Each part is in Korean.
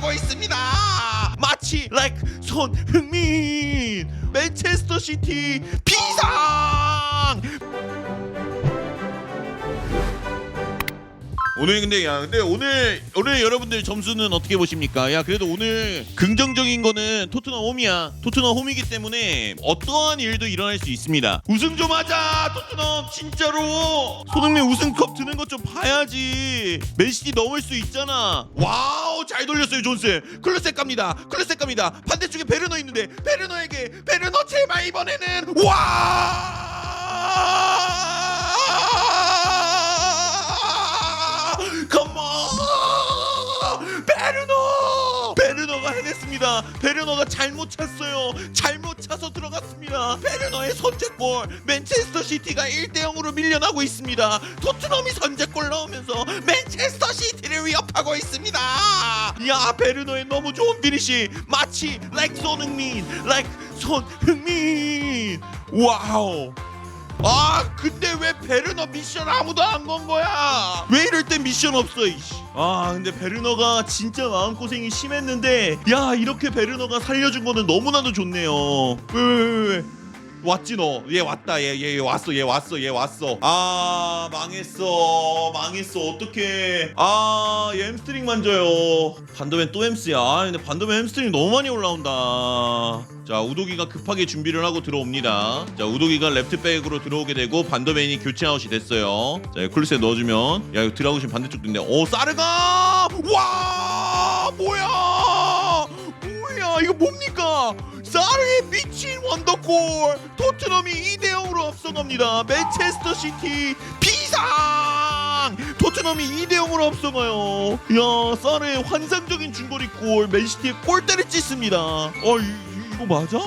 위협하고 있습니다. 마치 like 손흥민 맨체스터 시티 비상. 오늘 근데 야 근데 오늘 오늘 여러분들 점수는 어떻게 보십니까? 야 그래도 오늘 긍정적인 거는 토트넘 홈이야. 토트넘 홈이기 때문에 어떠한 일도 일어날 수 있습니다. 우승 좀 하자 토트넘 진짜로 손흥민 우승컵 드는 것 좀 봐야지. 맨시티 넘을 수 있잖아. 와우 잘 돌렸어요 존스. 클루셋 갑니다. 클루셋 갑니다. 반대쪽에 베르너 있는데 베르너에게 베르너 제발 이번에는 와. 베르노가 잘못 찼어요. 잘못 차서 들어갔습니다. 베르노의 선제골 맨체스터 시티가 1대 0으로 밀려나고 있습니다. 토트넘이 선제골 넣으면서 맨체스터 시티를 위협하고 있습니다. 야 베르노의 너무 좋은 비니시. 마치 like 손흥민 like 손흥민. 와우 아 근데 왜 베르너 미션 아무도 안 건 거야? 왜 이럴 땐 미션 없어 이씨. 아 근데 베르너가 진짜 마음고생이 심했는데 야 이렇게 베르너가 살려준 거는 너무나도 좋네요. 왜 왜 왜 왜 왔지 너. 얘 왔다. 얘얘 왔어. 얘 왔어. 얘 왔어. 아 망했어. 망했어. 어떡해. 아 얘 햄스트링 만져요. 반도맨 또 햄스야. 아 근데 반도맨 햄스트링 너무 많이 올라온다. 자 우도기가 급하게 준비를 하고 들어옵니다. 자 우도기가 레프트백으로 들어오게 되고 반도맨이 교체 아웃이 됐어요. 자 클루스에 넣어주면. 야 이거 드라우신 반대쪽도 있네 오 사르가! 와! 뭐야? 뭐야? 이거 뭡니까 사르의 미친 원더골 토트넘이 2대0으로 앞서갑니다. 맨체스터 시티 비상! 토트넘이 2대0으로 앞서가요. 야 사르의 환상적인 중거리골. 맨시티의 골대를 찢습니다. 어 이, 이거 맞아?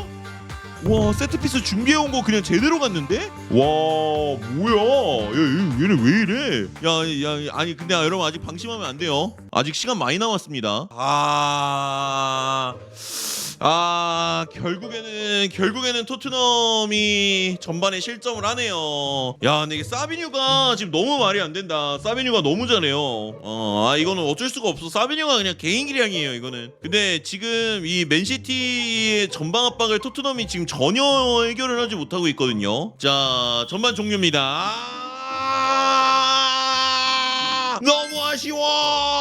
와 세트피스 준비해온 거 그냥 제대로 갔는데? 와 뭐야? 야 얘- 얘네 왜 이래? 야, 야 아니 근데 여러분 아직 방심하면 안 돼요. 아직 시간 많이 남았습니다. 아... 아 결국에는 결국에는 토트넘이 전반에 실점을 하네요. 야 근데 이게 사비뉴가 지금 너무 말이 안 된다. 사비뉴가 너무 잘해요. 어 아 이거는 어쩔 수가 없어. 사비뉴가 그냥 개인 기량이에요 이거는. 근데 지금 이 맨시티의 전방 압박을 토트넘이 지금 전혀 해결을 하지 못하고 있거든요. 자 전반 종료입니다. 아, 너무 아쉬워.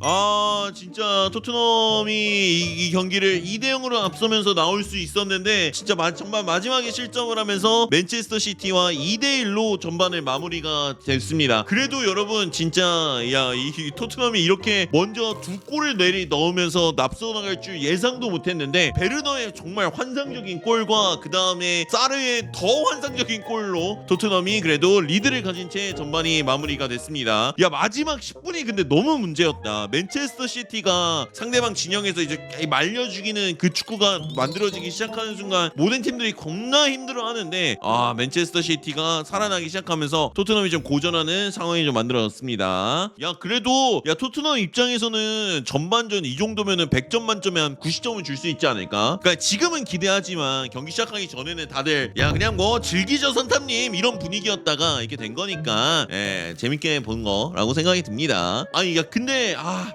아 진짜 토트넘이 이, 이 경기를 2대 0으로 앞서면서 나올 수 있었는데 진짜 마, 정말 마지막에 실점을 하면서 맨체스터 시티와 2대 1로 전반을 마무리가 됐습니다. 그래도 여러분 진짜 야이 이 토트넘이 이렇게 먼저 두 골을 내리 넣으면서 앞서 나갈 줄 예상도 못했는데 베르너의 정말 환상적인 골과 그 다음에 사르의 더 환상적인 골로 토트넘이 그래도 리드를 가진 채 전반이 마무리가 됐습니다. 야 마지막 10분이 근데 너무 문제였다. 맨체스터 시티가 상대방 진영에서 이제 말려 죽이는 그 축구가 만들어지기 시작하는 순간 모든 팀들이 겁나 힘들어하는데 아 맨체스터 시티가 살아나기 시작하면서 토트넘이 좀 고전하는 상황이 좀 만들어졌습니다. 야 그래도 야 토트넘 입장에서는 전반전 이 정도면은 100점 만점에 한 90점을 줄 수 있지 않을까? 그러니까 지금은 기대하지만 경기 시작하기 전에는 다들 야 그냥 뭐 즐기죠 선탐님 이런 분위기였다가 이렇게 된 거니까 예 재밌게 본 거라고 생각이 듭니다. 아니 야 근데 아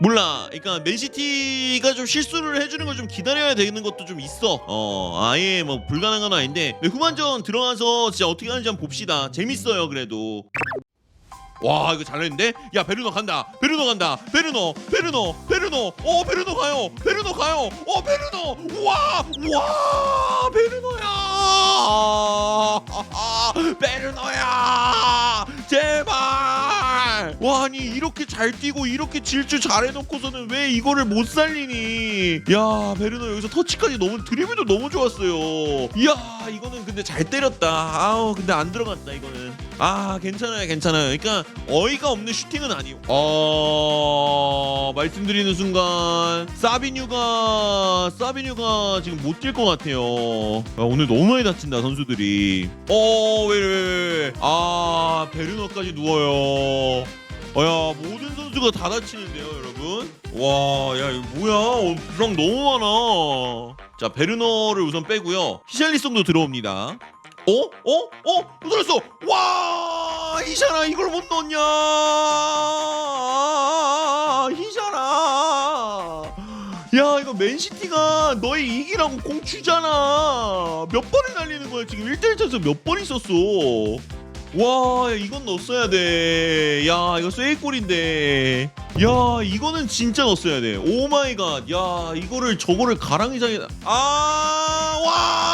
몰라. 그러니까 맨시티가 좀 실수를 해주는 걸 좀 기다려야 되는 것도 좀 있어. 어 아예 뭐 불가능한 건 아닌데. 후반전 들어가서 진짜 어떻게 하는지 한번 봅시다. 재밌어요 그래도. 와 이거 잘했는데? 야 베르노 간다. 베르노 간다. 베르노 베르노 베르노. 어 베르노 가요. 베르노 가요. 어 베르노. 와와 베르노야. 베르노야. 제발 와 아니 이렇게 잘 뛰고 이렇게 질주 잘해놓고서는 왜 이거를 못 살리니? 야 베르노 여기서 터치까지 너무 드리블도 너무 좋았어요. 이야 이거는 근데 잘 때렸다. 아우 근데 안 들어갔다 이거는. 아 괜찮아요 괜찮아요. 그러니까 어이가 없는 슈팅은 아니고 어 말씀드리는 순간 사비뉴가 사비뉴가 지금 못 뛸 것 같아요. 야, 오늘 너무 많이 다친다 선수들이. 어왜왜왜아 베르너까지 누워요. 어 야 모든 선수가 다 다치는데요 여러분. 와야 이거 뭐야? 어, 부상 너무 많아. 자 베르너를 우선 빼고요. 히샬리송도 들어옵니다. 어? 어? 어? 못 들었어! 와 히샤라 이걸 못 넣냐? 히샤라. 야 이거 맨시티가 너희 이기라고 공 주잖아. 몇 번을 날리는 거야 지금? 1대1 차에서 몇 번 있었어 와 야, 이건 넣었어야 돼 야 이거 쐐골인데 야 이거는 진짜 넣었어야 돼 오 마이 갓 야 이거를 저거를 가랑이장에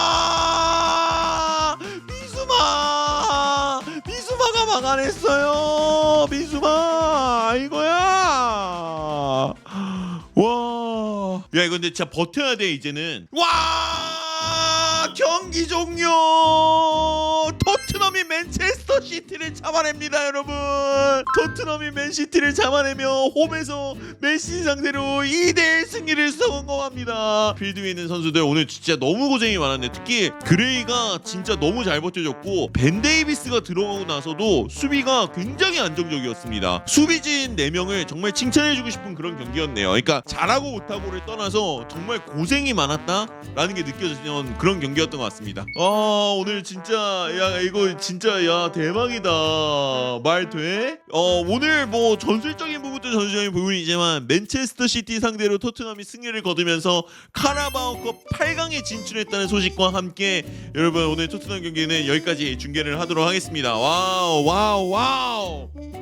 아와 미수마 미수마가 막아냈어요 미수마 이거야 와. 야, 이거 근데 진짜 버텨야 돼, 이제는. 와! 경기 종료! 토트넘이 맨체스터 시티를 잡아냅니다, 여러분. 토트넘이 맨시티를 잡아내며 홈에서 맨시티 상대로 2대1 승리를 성공합니다. 필드 위에 있는 선수들 오늘 진짜 너무 고생이 많았네. 특히 그레이가 진짜 너무 잘 버텨줬고 벤 데이비스가 들어가고 나서도 수비가 굉장히 안정적이었습니다. 수비진 4명을 정말 칭찬해주고 싶은 그런 경기였네요. 그러니까 잘하고 못하고를 떠나서 정말 고생이 많았다라는 게 느껴지는 그런 경기였던 것 같습니다. 아 오늘 진짜 야 이거 진짜 야 대박이다 말 돼? 어 오늘 뭐 전술적인 부분도 전술적인 부분이지만 맨체스터 시티 상대로 토트넘이 승리를 거두면서 카라바오컵 8강에 진출했다는 소식과 함께 여러분 오늘 토트넘 경기는 여기까지 중계를 하도록 하겠습니다. 와우 와우 와우.